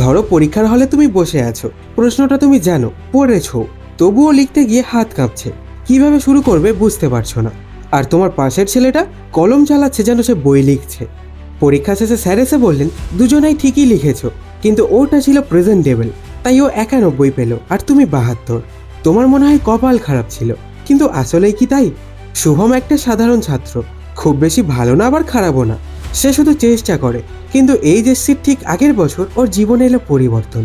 ধরো পরীক্ষার হলে তুমি বসে আছো, প্রশ্নটা তুমি জানো, পড়েছো, তবুও লিখতে গিয়ে হাত কাঁপছে। কীভাবে শুরু করবে বুঝতে পারছ না। আর তোমার পাশের ছেলেটা কলম চালাচ্ছে যেন সে বই লিখছে। পরীক্ষা শেষে স্যার এসে বললেন, দুজনাই ঠিকই লিখেছো, কিন্তু ওটা ছিল প্রেজেন্টেবল তাই ও একানব্বই পেল, আর তুমি বাহাত্তর। তোমার মনে হয় কপাল খারাপ ছিল, কিন্তু আসলেই কি তাই? শুভম একটা সাধারণ ছাত্র, খুব বেশি ভালো না, আবার খারাপও না। সে শুধু চেষ্টা করে, কিন্তু এই দেশটির ঠিক আগের বছর ওর জীবনে এলো পরিবর্তন।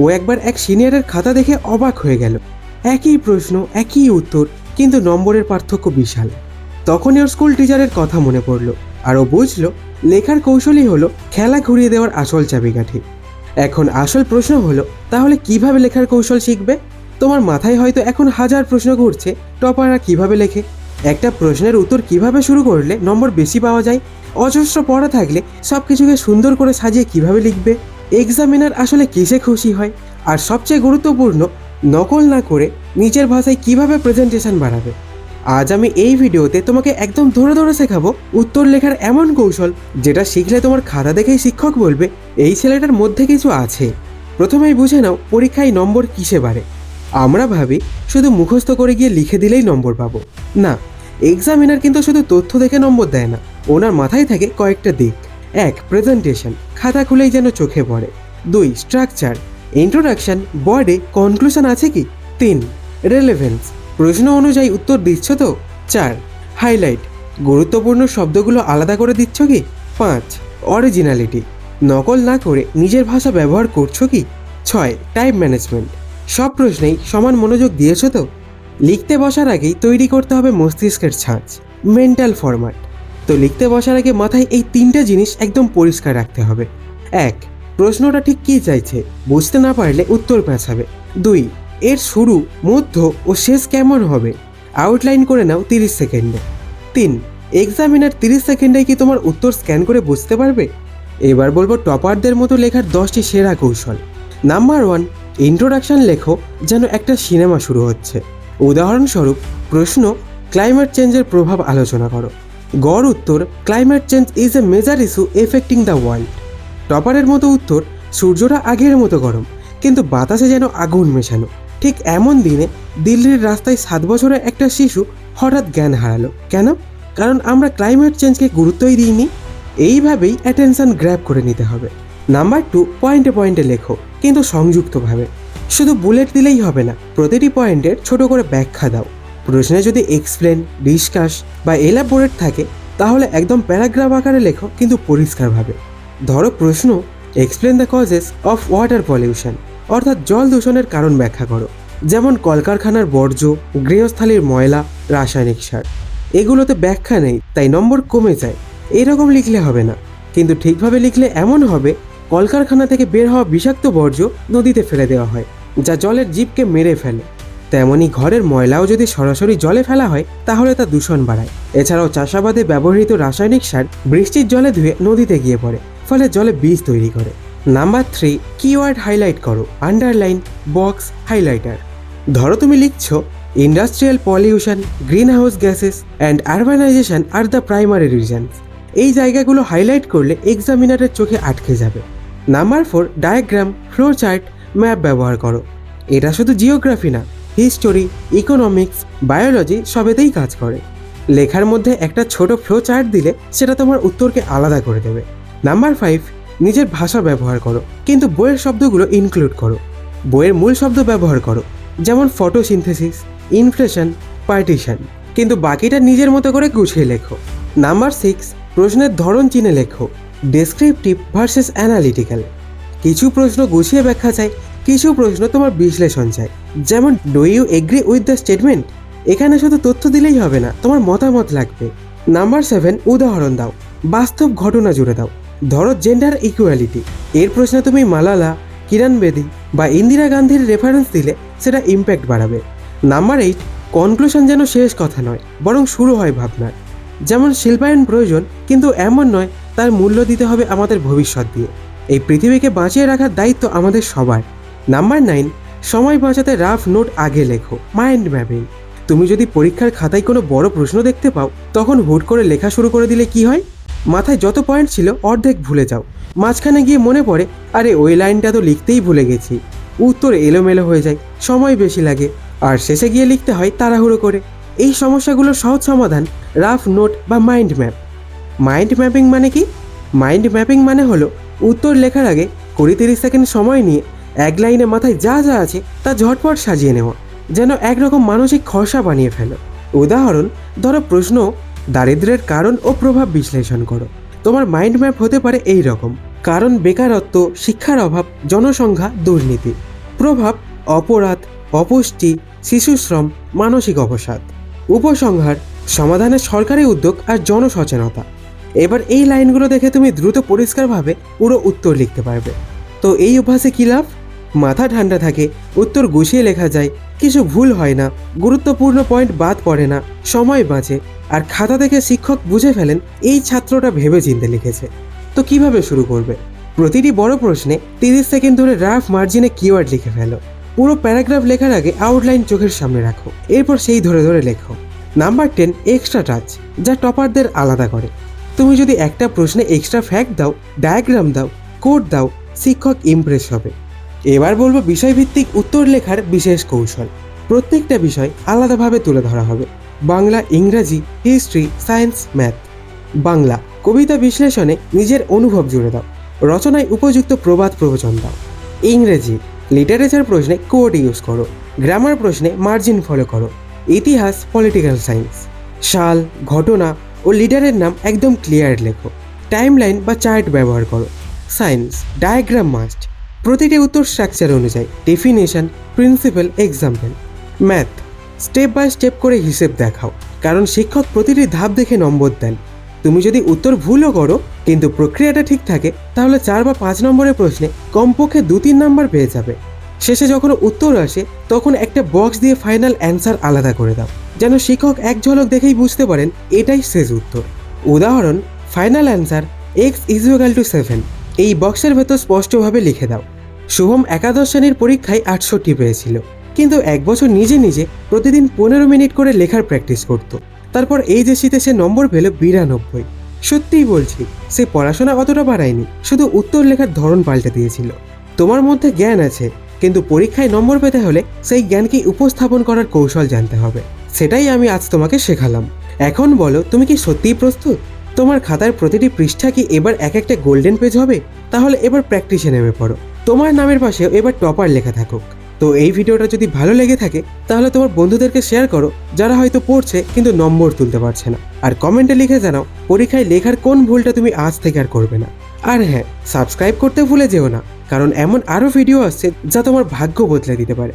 ও একবার এক সিনিয়রের খাতা দেখে অবাক হয়ে গেল। একই প্রশ্ন, একই উত্তর, কিন্তু নম্বরের পার্থক্য বিশাল। তখনই ওর স্কুল টিচারের কথা মনে পড়ল, আর ও বুঝলো লেখার কৌশলই হলো খেলা ঘুরিয়ে দেওয়ার আসল চাবিকাঠি। এখন আসল প্রশ্ন হলো, তাহলে কীভাবে লেখার কৌশল শিখবে? তোমার মাথায় হয়তো এখন হাজার প্রশ্ন ঘুরছে, টপাররা কীভাবে লেখে? একটা প্রশ্নের উত্তর কীভাবে শুরু করলে নম্বর বেশি পাওয়া যায়? অজস্র পড়া থাকলে সব কিছুকে সুন্দর করে সাজিয়ে কীভাবে লিখবে? এক্সামিনার আসলে কিসে খুশি হয়? আর সবচেয়ে গুরুত্বপূর্ণ, নকল না করে নিজের ভাষায় কীভাবে প্রেজেন্টেশন বাড়াবে আজ আমি এই ভিডিওতে তোমাকে একদম ধরে ধরে শেখাবো উত্তর লেখার এমন কৌশল যেটা শিখলে তোমার খাতা দেখেই শিক্ষক বলবে, এই ছেলেটার মধ্যে কিছু আছে। প্রথমেই বুঝে নাও পরীক্ষায় নম্বর কিসে বাড়ে। আমরা ভাবি, শুধু মুখস্থ করে গিয়ে লিখে দিলেই নম্বর পাবো। না এক্সামিনার কিন্তু শুধু তথ্য দেখে নম্বর দেয় না, ওনার মাথায় থাকে কয়েকটা দিক। এক প্রেজেন্টেশন খাতা খুলেই যেন চোখে পড়ে। দুই স্ট্রাকচার ইন্ট্রোডাকশন বডে কনক্লুশন আছে কি? তিন রেলেভেন্স প্রশ্ন অনুযায়ী উত্তর দিচ্ছ তো? চার হাইলাইট গুরুত্বপূর্ণ শব্দগুলো আলাদা করে দিচ্ছ কি? পাঁচ অরিজিনালিটি নকল না করে নিজের ভাষা ব্যবহার করছ কি? ছয় টাইম ম্যানেজমেন্ট সব প্রশ্নেই সমান মনোযোগ দিয়েছ তো? লিখতে বসার আগেই তৈরি করতে হবে মস্তিষ্কের ছাঁচ মেন্টাল ফরম্যাট তো লিখতে বসার আগে মাথায় এই তিনটে জিনিস একদম পরিষ্কার রাখতে হবে। এক, প্রশ্নটা ঠিক কী চাইছে? বুঝতে না পারলে উত্তর পেঁচাবে। দুই, এর শুরু, মধ্য ও শেষ কেমন হবে? আউটলাইন করে নাও তিরিশ সেকেন্ডে। তিন এক্সামিনার তিরিশ সেকেন্ডে কি তোমার উত্তর স্ক্যান করে বুঝতে পারবে? এবার বলব টপারদের মতো লেখার দশটি সেরা কৌশল। নাম্বার ওয়ান ইন্ট্রোডাকশন লেখো যেন একটা সিনেমা শুরু হচ্ছে। উদাহরণস্বরূপ, প্রশ্ন ক্লাইমেট চেঞ্জের প্রভাব আলোচনা করো। গড় উত্তর climate change is a major issue affecting the world টপারের মতো উত্তর, সূর্যটা আগের মতো গরম, কিন্তু বাতাসে যেন আগুন মেশানো ঠিক এমন দিনে, দিল্লির রাস্তায় সাত বছরের একটা শিশু হঠাৎ জ্ঞান হারালো। কেন? কারণ আমরা ক্লাইমেট চেঞ্জকে গুরুত্বই দিইনি। এইভাবেই অ্যাটেনশন গ্র্যাব করে নিতে হবে। নাম্বার টু পয়েন্টে পয়েন্টে লেখো, কিন্তু সংযুক্তভাবে। শুধু বুলেট দিলেই হবে না, প্রতিটি পয়েন্টের ছোট করে ব্যাখ্যা দাও। প্রশ্নে যদি এক্সপ্লেন ডিসকাস বা এলাবোরেট থাকে, তাহলে একদম প্যারাগ্রাফ আকারে লেখো, কিন্তু পরিষ্কারভাবে। ধরো প্রশ্ন explain the causes of water pollution অর্থাৎ জল দূষণের কারণ ব্যাখ্যা করো। যেমন কলকারখানার বর্জ্য, গৃহস্থালির ময়লা, রাসায়নিক সার। এগুলোতে ব্যাখ্যা নেই, তাই নম্বর কমে যায়। এরকম লিখলে হবে না, কিন্তু ঠিকভাবে লিখলে এমন হবে কলকারখানা থেকে বের হওয়া বিষাক্ত বর্জ্য নদীতে ফেলে দেওয়া হয়, যা জলের জীবকে মেরে ফেলে। তেমনি ঘরের ময়লাও যদি সরাসরি জলে ফেলা হয়, তাহলে তা দূষণ বাড়ায়। এছাড়াও চাষাবাদে ব্যবহৃত রাসায়নিক সার বৃষ্টির জলে ধুয়ে নদীতে গিয়ে পড়ে, ফলে জলে বীজ তৈরি করে। নাম্বার থ্রি কিওয়ার্ড হাইলাইট করো আন্ডারলাইন বক্স হাইলাইটার ধরো তুমি লিখছো industrial pollution greenhouse gases and urbanisation R the primary reasons এই জায়গাগুলো হাইলাইট করলে এক্সামিনারের চোখে আটকে যাবে। Number four diagram flow chart map ব্যবহার করো। এটা শুধু জিওগ্রাফি না হিস্টোরি ইকোনমিক্স বায়োলজি সবেতেই কাজ করে। লেখার মধ্যে একটা ছোট ফ্লো চার্ট দিলে সেটা তোমার উত্তরকে আলাদা করে দেবে। নাম্বার ফাইভ নিজের ভাষা ব্যবহার করো, কিন্তু বইয়ের শব্দগুলো ইনক্লুড করো। বইয়ের মূল শব্দ ব্যবহার করো, যেমন ফটোসিনথেসিস ইনফ্লেশন পার্টিশন কিন্তু বাকিটা নিজের মতো করে গুছিয়ে লেখো। নাম্বার সিক্স প্রশ্নের ধরন চিনে লেখো। ডেসক্রিপটিভ ভার্সেস অ্যানালিটিক্যাল কিছু প্রশ্ন গুছিয়ে ব্যাখ্যা চাই, কিছু প্রশ্ন তোমার বিশ্লেষণ চাই। যেমন do you agree with the statement এখানে শুধু তথ্য দিলেই হবে না, তোমার মতামত লাগবে। নাম্বার সেভেন উদাহরণ দাও, বাস্তব ঘটনা জুড়ে দাও। ধরো জেন্ডার ইকুয়ালিটি এর প্রশ্নে তুমি মালালা, কিরণ বেদি বা ইন্দিরা গান্ধীর রেফারেন্স দিলে সেটা ইম্প্যাক্ট বাড়াবে। নাম্বার এইট কনক্লুশন যেন শেষ কথা নয়, বরং শুরু হয় ভাবনার। যেমন, শিল্পায়ন প্রয়োজন, কিন্তু এমন নয় তার মূল্য দিতে হবে আমাদের ভবিষ্যৎ দিয়ে। এই পৃথিবীকে বাঁচিয়ে রাখার দায়িত্ব আমাদের সবার। নাম্বার নাইন, সময় বাঁচাতে রাফ নোট আগে লেখো, মাইন্ড ম্যাপিং। তুমি যদি পরীক্ষার খাতায় কোনো বড় প্রশ্ন দেখতে পাও, তখন হুট করে লেখা শুরু করে দিলে কি হয়? মাথায় যত পয়েন্ট ছিল, অর্ধেক ভুলে যাও। মাঝখানে গিয়ে মনে পড়ে, আরে ওই লাইনটা তো লিখতেই ভুলে গেছি। উত্তর এলোমেলো হয়ে যায়, সময় বেশি লাগে, আর শেষে গিয়ে লিখতে হয় তাড়াহুড়ো করে। এই সমস্যাগুলোর সহজ সমাধান রাফ নোট বা মাইন্ড ম্যাপ। মাইন্ড ম্যাপিং মানে কি? মাইন্ড ম্যাপিং মানে হলো উত্তর লেখার আগে কুড়ি তিরিশ সেকেন্ড সময় নিয়ে এক লাইনে মাথায় যা যা আছে তা ঝটপট সাজিয়ে নেওয়া, যেন একরকম মানসিক খসা বানিয়ে ফেলো। উদাহরণ, ধরো প্রশ্ন দারিদ্র্যের কারণ ও প্রভাব বিশ্লেষণ করো। তোমার মাইন্ড ম্যাপ হতে পারে এই রকম। কারণ বেকারত্ব, শিক্ষার অভাব, জনসংখ্যা, দুর্নীতি। প্রভাব, অপরাধ, অপুষ্টি শিশুশ্রম মানসিক অবসাদ। উপসংহার, সমাধানের সরকারি উদ্যোগ আর জনসচেতনতা। এবার এই লাইনগুলো দেখে তুমি দ্রুত পরিষ্কারভাবে পুরো উত্তর লিখতে পারবে। তো এই অভ্যাসে কী লাভ? মাথা ঠান্ডা থাকে, উত্তর গুছিয়ে লেখা যায়, কিছু ভুল হয় না, গুরুত্বপূর্ণ পয়েন্ট বাদ পড়ে না, সময় বাঁচে, আর খাতা থেকে শিক্ষক বুঝে ফেলেন এই ছাত্রটা ভেবে চিনতে লিখেছে। তো কীভাবে শুরু করবে? প্রতিটি বড় প্রশ্নে তিরিশ সেকেন্ড ধরে রাফ মার্জিনে কিওয়ার্ড লিখে ফেলো। পুরো প্যারাগ্রাফ লেখার আগে আউটলাইন চোখের সামনে রাখো। এরপর সেই ধরে ধরে লেখো। নাম্বার টেন এক্সট্রা টাচ যা টপারদের আলাদা করে। তুমি যদি একটা প্রশ্নে এক্সট্রা ফ্যাক্ট দাও ডায়াগ্রাম দাও কোড দাও, শিক্ষক ইমপ্রেস হবে। এবার বলব বিষয়ভিত্তিক উত্তর লেখার বিশেষ কৌশল। প্রত্যেকটা বিষয় আলাদাভাবে তুলে ধরা হবে। বাংলা, ইংরাজি হিস্ট্রি সায়েন্স ম্যাথ বাংলা, কবিতা বিশ্লেষণে নিজের অনুভব জুড়ে দাও। রচনায় উপযুক্ত প্রবাদ প্রবচন দাও। ইংরেজি লিটারেচার প্রশ্নে কোড ইউজ করো। গ্রামার প্রশ্নে মার্জিন ফলো করো। ইতিহাস পলিটিক্যাল সায়েন্স সাল, ঘটনা ও লিডারের নাম একদম ক্লিয়ার লেখো। টাইমলাইন বা চার্ট ব্যবহার করো। Science diagram must. প্রতিটি উত্তর স্ট্রাকচার অনুযায়ী। Definition, principle, example. Math, step by step করে হিসেব দেখাও। কারণ শিক্ষক প্রতিটি ধাপ দেখে নম্বর দেন। তুমি যদি উত্তর ভুলও করো, কিন্তু প্রক্রিয়াটা ঠিক থাকে, তাহলে চার বা পাঁচ নম্বরের প্রশ্নে কমপক্ষে দু তিন নম্বর পেয়ে যাবে। শেষে যখন উত্তর আসে, তখন একটা বক্স দিয়ে ফাইনাল অ্যান্সার আলাদা করে দাও। যেন শিক্ষক এক ঝলক দেখেই বুঝতে পারেন, এটাই শেষ উত্তর। উদাহরণ final answer X equal two seven এই বক্সের ভেতর স্পষ্টভাবে লিখে দাও। শুভম একাদশ শ্রেণির পরীক্ষায় আটষট্টি পেয়েছিল। কিন্তু এক বছর নিজে নিজে প্রতিদিন পনেরো মিনিট করে লেখার প্র্যাকটিস করত। তারপর এই যে শীতে সে নম্বর পেল বিরানব্বই। সত্যিই বলছি, সে পড়াশোনা অতটা বাড়ায়নি, শুধু উত্তর লেখার ধরন পাল্টে দিয়েছিল। তোমার মধ্যে জ্ঞান আছে, কিন্তু পরীক্ষায় নম্বর পেতে হলে সেই জ্ঞানকে উপস্থাপন করার কৌশল জানতে হবে। সেটাই আমি আজ তোমাকে শেখালাম। এখন বলো, তুমি কি সত্যিই প্রস্তুত? তোমার খাতার প্রতিটি পৃষ্ঠা কি এবার এক একটা গোল্ডেন পেজ হবে? তাহলে এবার প্র্যাকটিসে নেমে পড়ো। তোমার নামের পাশেও এবার টপার লেখা থাকুক। তো এই ভিডিওটা যদি ভালো লেগে থাকে, তাহলে তোমার বন্ধুদেরকে শেয়ার করো, যারা হয়তো পড়ছে কিন্তু নম্বর তুলতে পারছে না। আর কমেন্টে লিখে জানাও, পরীক্ষায় লেখার কোন ভুলটা তুমি আজ থেকে আর করবে না। আর হ্যাঁ সাবস্ক্রাইব করতে ভুলে যেও না, কারণ এমন আরও ভিডিও আসছে যা তোমার ভাগ্য বদলে দিতে পারে।